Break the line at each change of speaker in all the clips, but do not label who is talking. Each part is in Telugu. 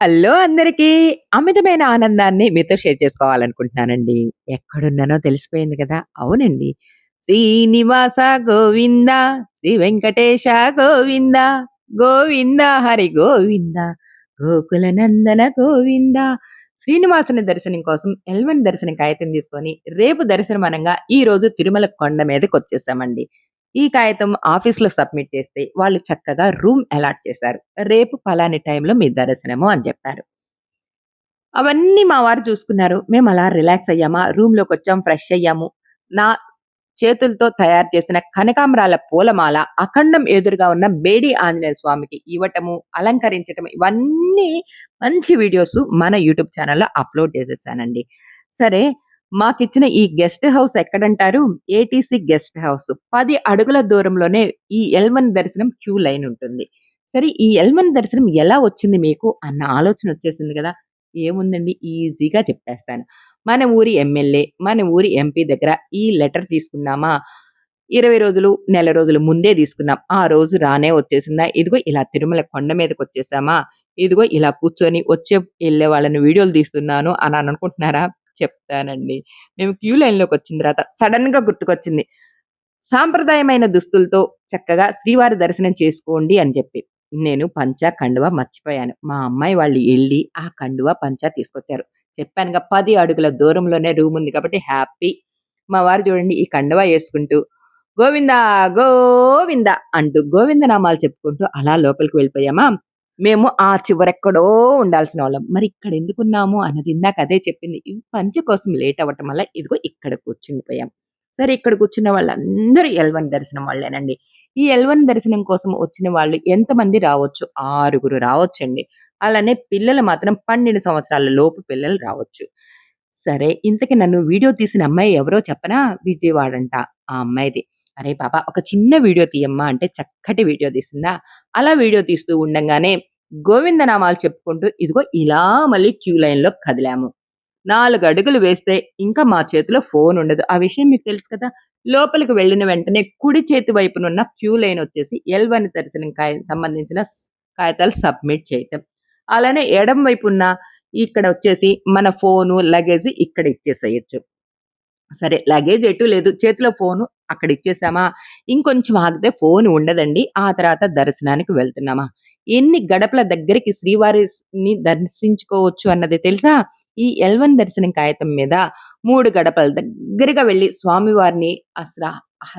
హలో అందరికీ! అమితమైన ఆనందాన్ని మీతో షేర్ చేసుకోవాలనుకుంటున్నానండి. ఎక్కడున్నానో తెలిసిపోయింది కదా! అవునండి. శ్రీనివాస గోవింద, శ్రీ వెంకటేశ గోవింద, గోవింద హరి గోవింద, గోకుల నందన గోవింద. శ్రీనివాసుని దర్శనం కోసం ఎల్వన్ దర్శనం కాగితం తీసుకొని, రేపు దర్శనం అనంగా రోజు తిరుమల కొండ మీదకి వచ్చేసామండి ఈ కాగితం ఆఫీస్‌లో సబ్మిట్ చేస్తే వాళ్ళు చక్కగా రూమ్ అలాట్ చేశారు. రేపు పలాని టైంలో మీ దర్శనము అని చెప్పారు. అవన్నీ మా వారు చూసుకున్నారు. మేము అలా రిలాక్స్ అయ్యామా, రూమ్‌లోకొచ్చాం, ఫ్రెష్ అయ్యాము. నా చేతులతో తయారు చేసిన కనకాంబరాల పూలమాల అఖండం ఎదురుగా ఉన్న బేడి ఆంజనేయ స్వామికి ఇవ్వటము, అలంకరించటం ఇవన్నీ మంచి వీడియోస్ మన యూట్యూబ్ ఛానల్లో అప్‌లోడ్ చేసేసానండి. సరే మాకిచ్చిన ఈ guest house ఎక్కడంటారు? ATC guest house. పది అడుగుల దూరంలోనే ఈ ఎల్1 దర్శనం క్యూ లైన్ ఉంటుంది. సరే ఈ ఎల్1 దర్శనం ఎలా వచ్చింది మీకు అన్న ఆలోచన వచ్చేసింది కదా! ఏముందండి ఈజీగా చెప్పేస్తాను. మన ఊరి ఎమ్మెల్యే, మన ఊరి ఎంపీ దగ్గర ఈ లెటర్ తీసుకున్నామా, 20 రోజులు, నెల రోజులు ముందే తీసుకున్నాం. ఆ రోజు రానే వచ్చేసిందా, ఇదిగో ఇలా తిరుమల కొండ మీదకి వచ్చేసామా ఇదిగో ఇలా కూర్చొని వచ్చే, వెళ్ళే వాళ్ళని వీడియోలు తీస్తున్నాను అని అనుకుంటున్నారా? చెప్తానండి. మేము క్యూ లైన్‌లోకొచ్చిన తర్వాత సడన్గా గుర్తుకొచ్చింది. సాంప్రదాయమైన దుస్తులతో చక్కగా శ్రీవారి దర్శనం చేసుకోండి అని చెప్పి. నేను పంచ, కండువా మర్చిపోయాను. మా అమ్మాయి వాళ్ళు వెళ్ళి ఆ కండువా, పంచ తీసుకొచ్చారు. చెప్పానుగా పది అడుగుల దూరంలోనే రూమ్ ఉంది కాబట్టి హ్యాపీ. మా వారు చూడండి ఈ కండువా వేసుకుంటూ గోవిందా గోవింద అంటూ గోవింద నామాలు చెప్పుకుంటూ అలా లోపలికి వెళ్ళిపోయామా, మేము ఆ చివరెక్కడో ఉండాల్సిన వాళ్ళం. మరి ఇక్కడ ఎందుకున్నాము అన్నది ఇందాక అదే చెప్పింది. పంచ కోసం లేట్ అవ్వటం వల్ల ఇదిగో ఇక్కడ కూర్చుండిపోయాం. సరే ఇక్కడ కూర్చున్న వాళ్ళందరూ ఎల్వన్ దర్శనం వాళ్ళేనండి. ఈ ఎల్వన్ దర్శనం కోసం వచ్చిన వాళ్ళు ఎంతమంది రావచ్చు? ఆరుగురు రావచ్చండి. అలానే పిల్లలు మాత్రం 12 సంవత్సరాల లోపు పిల్లలు రావచ్చు. సరే ఇంతకి నన్ను వీడియో తీసిన అమ్మాయి ఎవరో చెప్పనా? విజయవాడంట ఆ అమ్మాయిది. అరే పాప ఒక చిన్న వీడియో తీయమ్మా అంటే చక్కటి వీడియో తీసిందా. అలా వీడియో తీస్తూ ఉండంగానే గోవింద నామాలు చెప్పుకుంటూ ఇదిగో ఇలా మళ్ళీ క్యూ లైన్‌లో కదిలాము. నాలుగు అడుగులు వేస్తే ఇంకా మా చేతిలో ఫోన్ ఉండదు. ఆ విషయం మీకు తెలుసు కదా! లోపలికి వెళ్ళిన వెంటనే కుడి చేతి వైపునున్న క్యూ లైన్ వచ్చేసి ఎల్1 దర్శనం కాయ సంబంధించిన కాగితాలు సబ్మిట్ చేయటం. అలానే ఎడం వైపు ఉన్న ఇక్కడ వచ్చేసి మన ఫోను, లగేజ్ ఇక్కడ ఇచ్చేసేయొచ్చు. సరే లగేజ్ ఎటు లేదు. చేతిలో ఫోను అక్కడ ఇచ్చేసామా, ఇంకొంచెం ఆగితే ఫోన్ ఉండదండి. ఆ తర్వాత దర్శనానికి వెళ్తున్నామా. ఎన్ని గడపల దగ్గరికి శ్రీవారిని దర్శించుకోవచ్చు అన్నది తెలుసా? ఈ ఎల్వన్ దర్శనం కాగితం మీద మూడు గడపల దగ్గరగా వెళ్ళి స్వామివారిని అసలు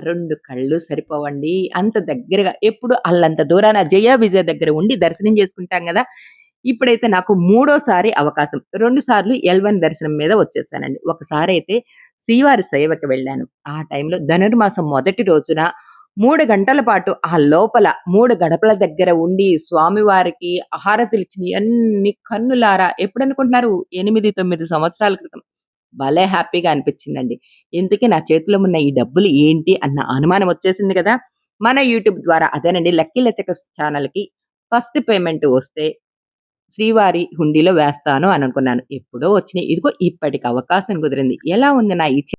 రెండు కళ్ళు సరిపోవండి. అంత దగ్గరగా ఎప్పుడు అల్లంత దూరాన జయ, విజయ దగ్గర ఉండి దర్శనం చేసుకుంటాం కదా ఇప్పుడైతే నాకు మూడోసారి అవకాశం. రెండు సార్లు ఎల్వన్ దర్శనం మీద వచ్చేసానండి. ఒకసారి అయితే శ్రీవారి సేవకి వెళ్ళాను. ఆ టైంలో ధనుర్మాసం మొదటి రోజున మూడు గంటల పాటు ఆ లోపల మూడు గడపల దగ్గర ఉండి స్వామివారికి హారతులిచ్చినయన్నీ కన్నులారా ఎప్పుడనుకుంటున్నారు? 8, 9 సంవత్సరాల క్రితం. భలే హ్యాపీగా అనిపించిందండి. ఇంతకీ నా చేతిలో ఉన్న ఈ డబ్బులు ఏంటి అన్న అనుమానం వచ్చేసింది కదా! మన యూట్యూబ్ ద్వారా అదేనండి లక్కీ లచక ఛానల్కి ఫస్ట్ పేమెంట్ వస్తే శ్రీవారి హుండీలో వేస్తాను అని అనుకున్నాను. ఎప్పుడో వచ్చినాయి. ఇదిగో ఇప్పటికి అవకాశం కుదిరింది. ఎలా ఉంది నా ఈ